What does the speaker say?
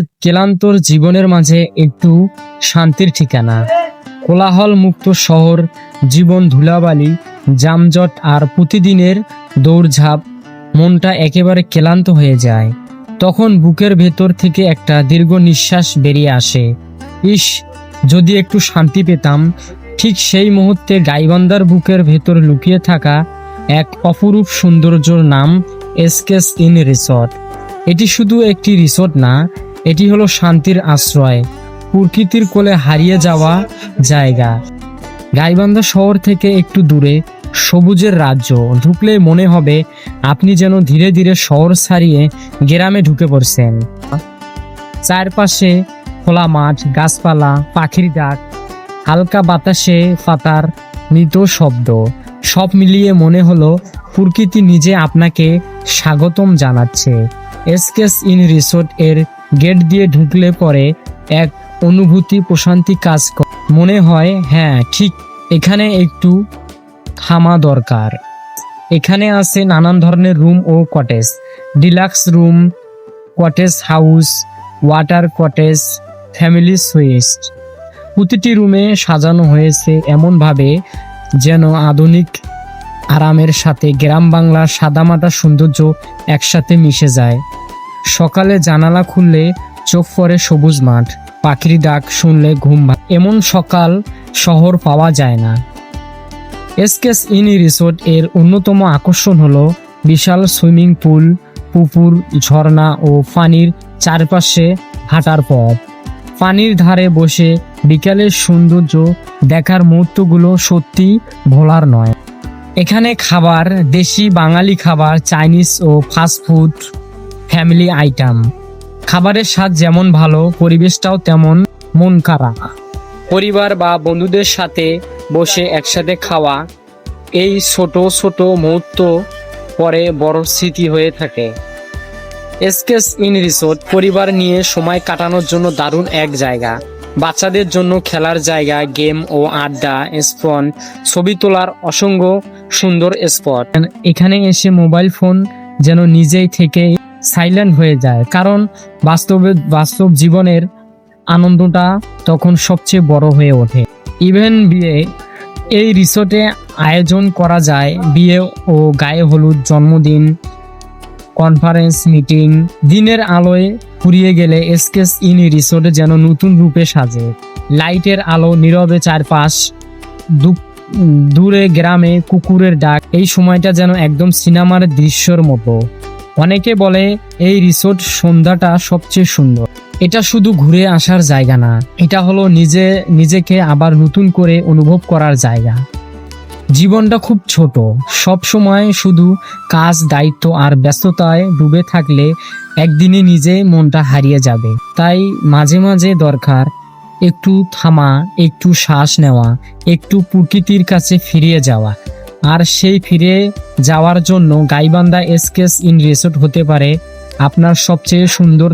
ক্লান্তর জীবনের মাঝে একটু শান্তির ঠিকানা। কোলাহল মুক্ত শহর, জীবন ধুলাবালি, যানজট আর প্রতিদিনের দৌড়ঝাঁপ, মনটা একেবারে ক্লান্ত হয়ে যায়। তখন বুকের ভেতর থেকে একটা দীর্ঘ নিঃশ্বাস বেরিয়ে আসে। ইস, যদি একটু শান্তি পেতাম, ঠিক সেই মুহূর্তে গাইবান্দার বুকের ভেতর লুকিয়ে থাকা এক অপরূপ সৌন্দর্যর নাম এসকেস ইন রিসর্ট। এটি শুধু একটি রিসর্ট না এটি হলো শান্তির আশ্রয়, প্রকৃতির কোলে হারিয়ে যাওয়া জায়গা। গাইবান্ধা শহর থেকে একটু দূরে, সবুজের রাজ্য, ঢুকলে মনে হবে আপনি যেন ধীরে ধীরে শহর ছাড়িয়ে গ্রামে ঢুকে পড়ছেন। চারপাশে খোলা মাঠ, গাছপালা, পাখির ডাক, হালকা বাতাসে পাতার মৃত শব্দ। সব মিলিয়ে মনে হলো প্রকৃতি নিজে আপনাকে স্বাগতম জানাচ্ছে। এসকেস ইন রিসোর্ট এর গেট দিয়ে ঢুকলে পরে এক অনুভূতি প্রশান্তি কাজ করে। মনে হয় হ্যাঁ ঠিক এখানে একটু থামা দরকার। এখানে আছে নানান ধরনের রুম ও cottage. Deluxe room, cottage house, water cottage, family suites. প্রতিটি রুমে সাজানো হয়েছে এমনভাবে যেন আধুনিক আরামের সাথে গ্রাম বাংলার সাদামাটা সৌন্দর্য একসাথে মিশে যায়। সকালে জানালা খুললে চোখ পড়ে সবুজ মাঠ। পাখির ডাক শুনলে ঘুম। এমন সকাল শহর পাওয়া যায় না। এসকেস ইন রিসোর্ট এর অন্যতম আকর্ষণ হলো বিশাল সুইমিং পুল, পুকুর, ঝর্ণা ও পানির চারপাশে হাঁটার পথ। পানির ধারে বসে বিকালের সৌন্দর্য দেখার মুহূর্তগুলো সত্যি ভোলার নয়। এখানে খাবার, দেশি বাঙালি খাবার, চাইনিজ ও ফাস্ট ফুড ফ্যামিলি আইটেম খাবারের স্বাদ যেমন ভালো, পরিবেশটাও তেমন মন কারা পরিবার বা বন্ধুদের সাথে বসে একসাথে খাওয়া এই ছোট ছোট মুহূর্ত পরে বড় স্মৃতি হয়ে থাকে। এসকেস ইন রিসোর্ট পরিবার নিয়ে সময় কাটানোর জন্য দারুণ এক জায়গা। বাচ্চাদের জন্য খেলার জায়গা গেম ও আড্ডা স্পন ছবি তোলার অসংখ্য সুন্দর স্পট এখানে এসে মোবাইল ফোন যেন নিজেই থেকে সাইলেন্ট হয়ে যায়। কারণ বাস্তবে, বাস্তব জীবনের আনন্দটা তখন সবচেয়ে বড় হয়ে ওঠে। ইভেন বিয়ে, এই রিসোর্টে আয়োজন করা যায়। বিয়ে ও গায়ে হলুদ জন্মদিন কনফারেন্স মিটিং দিনের আলোয় ফুরিয়ে গেলে এসকেস ইন রিসোর্টে যেন নতুন রূপে সাজে। লাইটের আলো নীরবে চারপাশ দূরে গ্রামে কুকুরের ডাক। এই সময়টা যেন একদম সিনেমার দৃশ্যর মতো। অনেকে বলে, এই রিসোর্ট সন্ধ্যাটা সবচেয়ে সুন্দর। এটা শুধু ঘুরে আসার জায়গা না, এটা হলো নিজে, নিজেকে আবার নতুন করে অনুভব করার জায়গা। জীবনটা খুব ছোট। সব সময় শুধু কাজ, দায়িত্ব আর ব্যস্ততায় ডুবে থাকলে একদিনে নিজে মনটা হারিয়ে যাবে। তাই মাঝে মাঝে দরকার একটু থামা, একটু শ্বাস নেওয়া, একটু প্রকৃতির কাছে ফিরিয়ে যাওয়া। আর সেই ফিরে যাওয়ার জন্য গাইবান্ধা এসকেস ইন রিসোর্ট হতে পারে আপনার সবচেয়ে সুন্দর